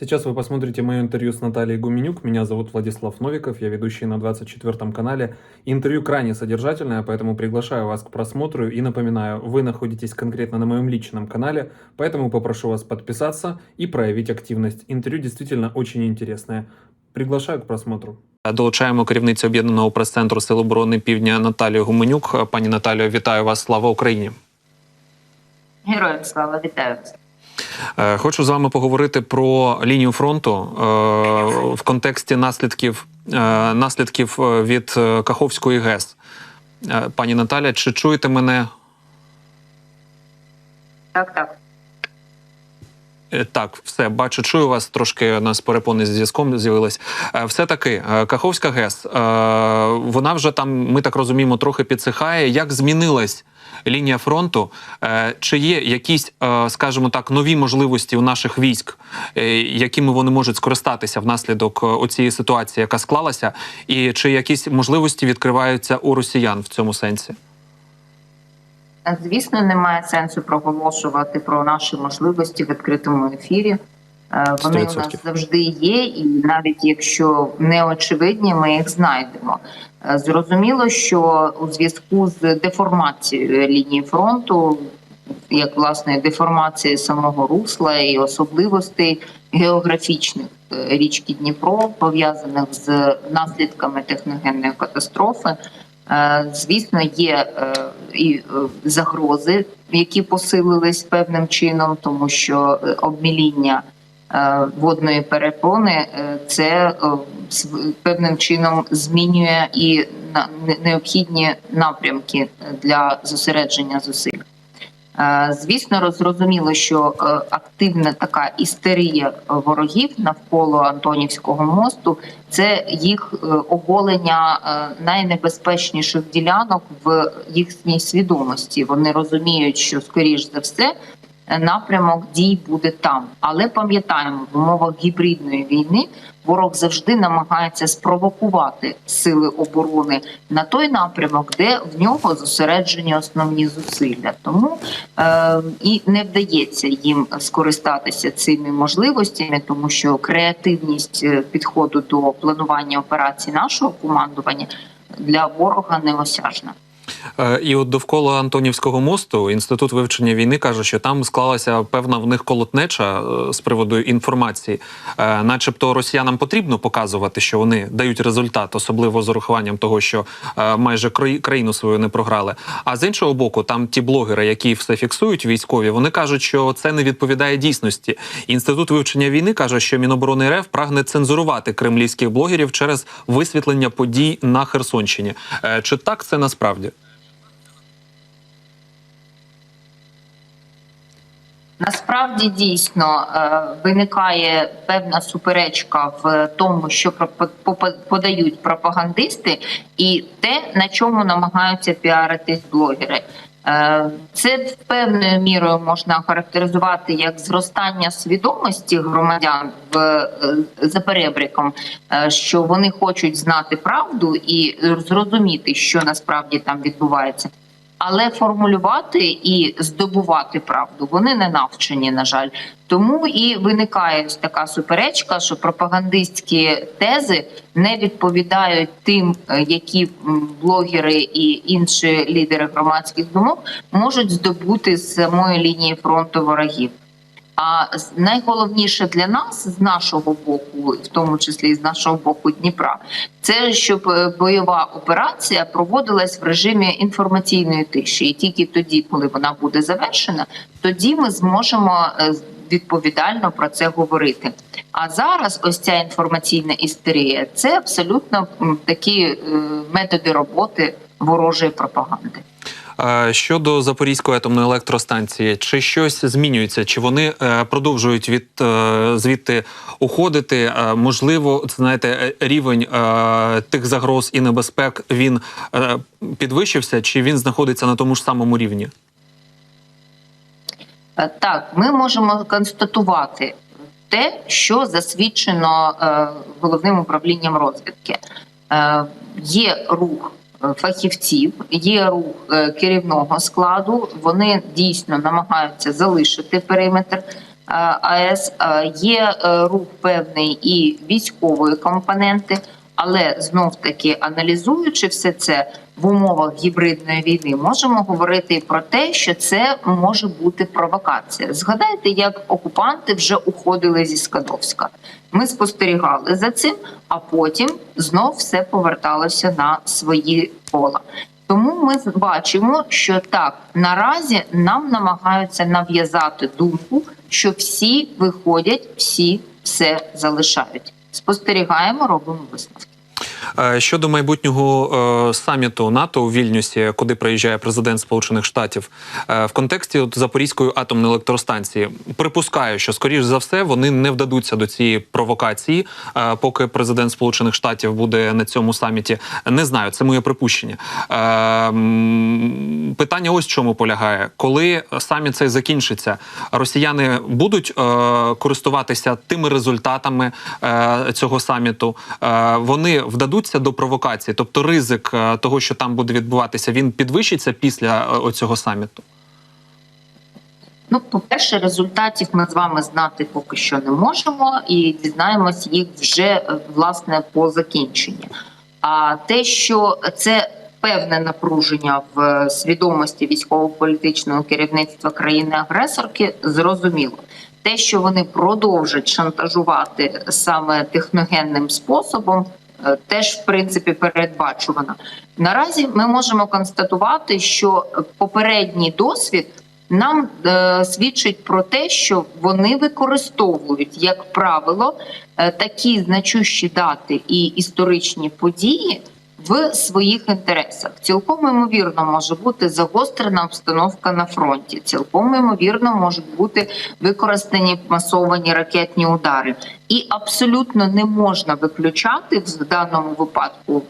Сейчас вы посмотрите мое интервью с Натальей Гуменюк. Меня зовут Владислав Новиков, я ведущий на 24 канале. Интервью крайне содержательное, поэтому приглашаю вас к просмотру и напоминаю, вы находитесь конкретно на моем личном канале, поэтому попрошу вас подписаться и проявить активность. Интервью действительно очень интересное. Приглашаю к просмотру. Долучаємо керівницю об'єднаного прес-центру Сил оборони Півдня Наталію Гуменюк. Пані Наталію, вітаю вас! Слава Україні! Героям слава вітаю вас. Е, Хочу з вами поговорити про лінію фронту е, в контексті наслідків е, наслідків від Каховської ГЕС. Пані Наталя, чи чуєте мене? Так, так. Е, Так, все бачу, чую вас. Трошки у нас перепони з зв'язком з'явились. Е, Все таки, Каховська ГЕС, е, вона вже там, ми так розуміємо, трохи підсихає. Як змінилась лінія фронту? Е, Чи є якісь, е, скажімо так, нові можливості у наших військ, е, якими вони можуть скористатися внаслідок е, оцієї ситуації, яка склалася, і чи якісь можливості відкриваються у росіян в цьому сенсі? Звісно, немає сенсу проголошувати про наші можливості в відкритому ефірі. Е, Вони у 100%. нас завжди є, і навіть якщо не очевидні, ми їх знайдемо. Е, Зрозуміло, що у зв'язку з деформацією лінії фронту, як власне деформації самого русла і особливостей географічних е, річки Дніпро, пов'язаних з наслідками техногенної катастрофи, Звісно, є е, і е, загрози, які посилились певним чином, тому що е, обміління е, водної перепони е, це е, певним чином змінює і необхідні напрямки для зосередження зусиль. Е, Звісно, роз- зрозуміло, що е, активна така істерія ворогів навколо Антонівського мосту це їх е, оголення найнебезпечніших ділянок в їхній свідомості. Вони розуміють, що скоріш за все напрямок дій буде там. Але пам'ятаємо, в умовах гібридної війни ворог завжди намагається спровокувати сили оборони на той напрямок, де в нього зосереджені основні зусилля. Тому е, і не вдається їм скористатися цими можливостями, тому що креативність е, підходу до планування операцій нашого командування для ворога неосяжна. Е, І от довкола Антонівського мосту інститут вивчення війни каже, що там склалася певна в них колотнеча е, з приводу інформації, Е, начебто росіянам потрібно показувати, що вони дають результат, особливо з урахуванням того, що майже країну свою не програли. А з іншого боку, там ті блогери, які все фіксують, військові, вони кажуть, що це не відповідає дійсності. Інститут вивчення війни каже, що Міноборони РФ прагне цензурувати кремлівських блогерів через висвітлення подій на Херсонщині. Чи так це насправді? Насправді дійсно е, виникає певна суперечка в тому, що подають пропагандисти, і те, на чому намагаються піаритись блогери. Е, Це певною мірою можна характеризувати як зростання свідомості громадян в е, за перебриком, що вони хочуть знати правду і зрозуміти, що насправді там відбувається. Але формулювати і здобувати правду вони не навчені, на жаль. Тому і виникає така суперечка, що пропагандистські тези не відповідають тим, е, які блогери і інші лідери громадських думок можуть здобути з самої лінії фронту ворогів. А найголовніше для нас з нашого боку, в тому числі і з нашого боку Дніпра, це щоб е, бойова операція проводилась в режимі інформаційної тиші, і тільки тоді, коли вона буде завершена, тоді ми зможемо е, відповідально про це говорити. А зараз ось ця інформаційна істерія це абсолютно такі е, методи роботи ворожої пропаганди. Щодо Запорізької атомної електростанції, чи щось змінюється? Чи вони е, продовжують від е, звідти уходити? Е, Можливо, це, знаєте, рівень тих загроз і небезпек він підвищився, чи він знаходиться на тому ж самому рівні? Так, ми можемо констатувати те, що засвідчено головним управлінням розвідки. Є рух фахівців, є рух е, керівного складу. Вони дійсно намагаються залишити периметр. Е, АЕС. Е, Є е, рух певний і військової компоненти, але знов таки аналізуючи все це в умовах гібридної війни, можемо говорити про те, що це може бути провокація. Згадайте, як окупанти вже уходили зі Скадовська. Ми спостерігали за цим, а потім знов все поверталося на свої кола. Тому ми бачимо, що так наразі нам намагаються нав'язати думку, що всі виходять, всі все залишають. Спостерігаємо, робимо висновки. Е, Щодо майбутнього е, саміту НАТО у Вільнюсі, куди приїжджає президент Сполучених Штатів, е, в контексті от Запорізької атомної електростанції, припускаю, що скоріш за все вони не вдадуться до цієї провокації, поки президент Сполучених Штатів буде на цьому саміті. Не знаю, це моє припущення. Питання ось в чому полягає, коли саміт цей закінчиться, росіяни будуть користуватися тими результатами цього саміту. Вони вдадуться до провокації, тобто ризик е, того, що там буде відбуватися, він підвищиться після е, оцього саміту. Ну, по-перше, результатів ми з вами знати поки що не можемо, і дізнаємось їх вже е, власне по закінченні. А те, що це певне напруження в свідомості військово-політичного керівництва країни-агресорки, зрозуміло. Те, що вони продовжать шантажувати саме техногенним способом, теж в принципі передбачувано. Наразі ми можемо констатувати, що попередній досвід нам е, свідчить про те, що вони використовують, як правило, е, такі значущі дати і історичні події в своїх інтересах. Цілком ймовірно може бути загострена обстановка на фронті. Цілком ймовірно можуть бути використані масовані ракетні удари, і абсолютно не можна виключати в даному випадку.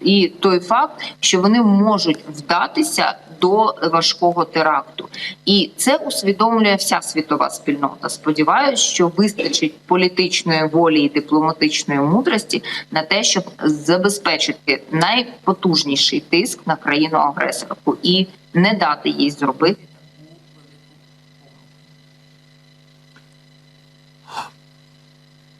І той факт, що вони можуть вдатися до важкого теракту, і це усвідомлює вся світова спільнота. Сподіваюсь, що вистачить політичної волі і дипломатичної мудрості на те, щоб забезпечити найпотужніший тиск на країну агресорку і не дати їй зробити.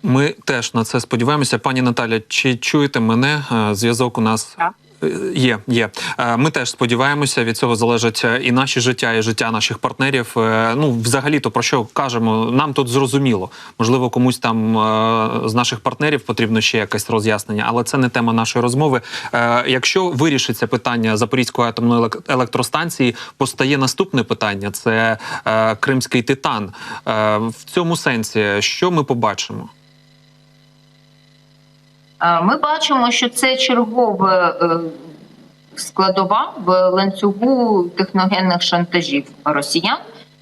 Ми теж на це сподіваємося. Пані Наталя, чи чуєте мене? Е, Зв'язок у нас. Так. Е, Є, є. Е, Ми теж сподіваємося. Від цього залежить е, і наші життя, і життя наших партнерів. Ну, взагалі, то про що кажемо, нам тут зрозуміло. Можливо, комусь там з наших партнерів потрібно ще якесь роз'яснення, але це не тема нашої розмови. Якщо вирішиться питання Запорізької атомної елек- електростанції, постає наступне питання: це Кримський титан. В цьому сенсі, що ми побачимо? Е, Ми бачимо, що це чергова е, складова в ланцюгу техногенних шантажів росіян,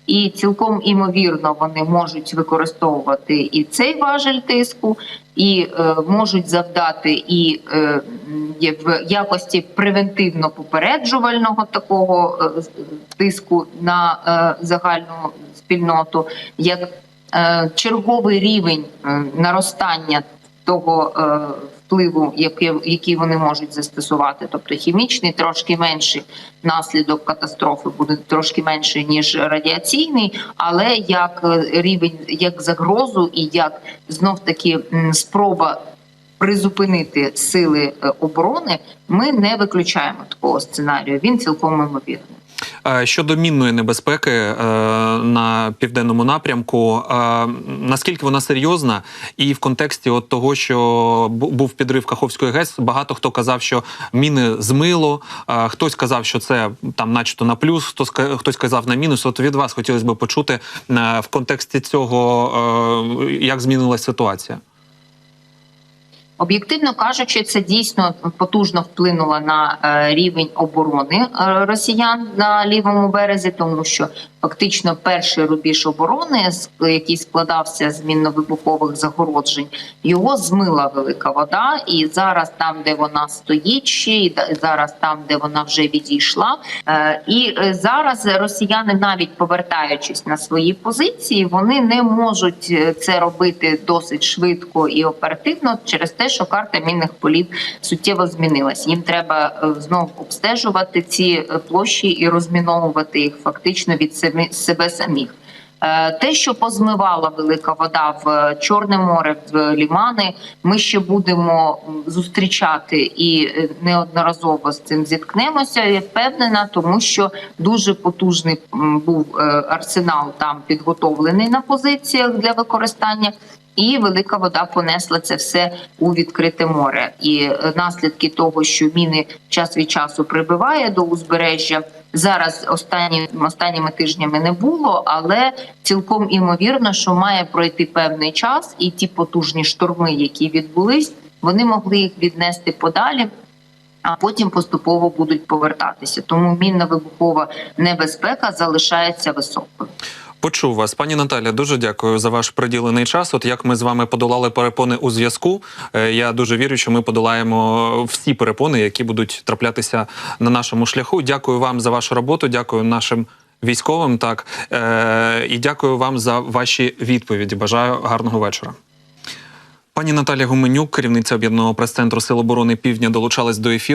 і цілком імовірно вони можуть використовувати і цей важель тиску, і е, можуть завдати і в якості превентивно попереджувального такого тиску на загальну спільноту, як черговий рівень наростання того впливу, який, вони можуть застосувати, тобто хімічний трошки менший наслідок катастрофи буде трошки менший ніж радіаційний, але як е, рівень, як загрозу і як знов таки спроба. Призупинити сили е, оборони ми не виключаємо такого сценарію. Він цілком ймовірний. Е, Щодо мінної небезпеки е, на південному напрямку, е, наскільки вона серйозна, і в контексті от того, що був підрив Каховської ГЕС, багато хто казав, що міни змило, хтось казав, що це там, начебто, на плюс, хтось хтось казав на мінус. От від вас хотілося б почути в контексті цього, як змінилася ситуація. Об'єктивно кажучи, це дійсно потужно вплинуло на е, рівень оборони е, росіян на лівому березі, тому що фактично перший рубіж оборони, який складався з мінно-вибухових загороджень, його змила велика вода, і зараз там, де вона стоїть, ще і зараз там, де вона вже відійшла, Е, і е, зараз росіяни, навіть повертаючись на свої позиції, вони не можуть е, це робити досить швидко і оперативно через те, що карта мінних полів суттєво змінилась. Їм треба е, знов обстежувати ці площі і розміновувати їх фактично від самі- себе самих. Е, Те, що позмивала велика вода в Чорне море, в лімани, ми ще будемо зустрічати і е, неодноразово з цим зіткнемося. Я впевнена, тому що дуже потужний був е, арсенал там підготовлений на позиціях для використання. І велика вода понесла це все у відкрите море. І наслідки того, що міни час від часу прибиває до узбережжя. Зараз останні останніми тижнями не було, але цілком імовірно, що має пройти певний час, і ті потужні шторми, які відбулись, вони могли їх віднести подалі. А потім поступово будуть повертатися. Тому мінна вибухова небезпека залишається високою. Почув вас, пані Наталя. Дуже дякую за ваш приділений час. От як ми з вами подолали перепони у зв'язку. е, Я дуже вірю, що ми подолаємо всі перепони, які будуть траплятися на нашому шляху. Дякую вам за вашу роботу. Дякую нашим військовим. Так е, і дякую вам за ваші відповіді. Бажаю гарного вечора. Пані Наталя Гуменюк, керівниця об'єднаного прес-центру Сил оборони Півдня, долучалась до ефіру.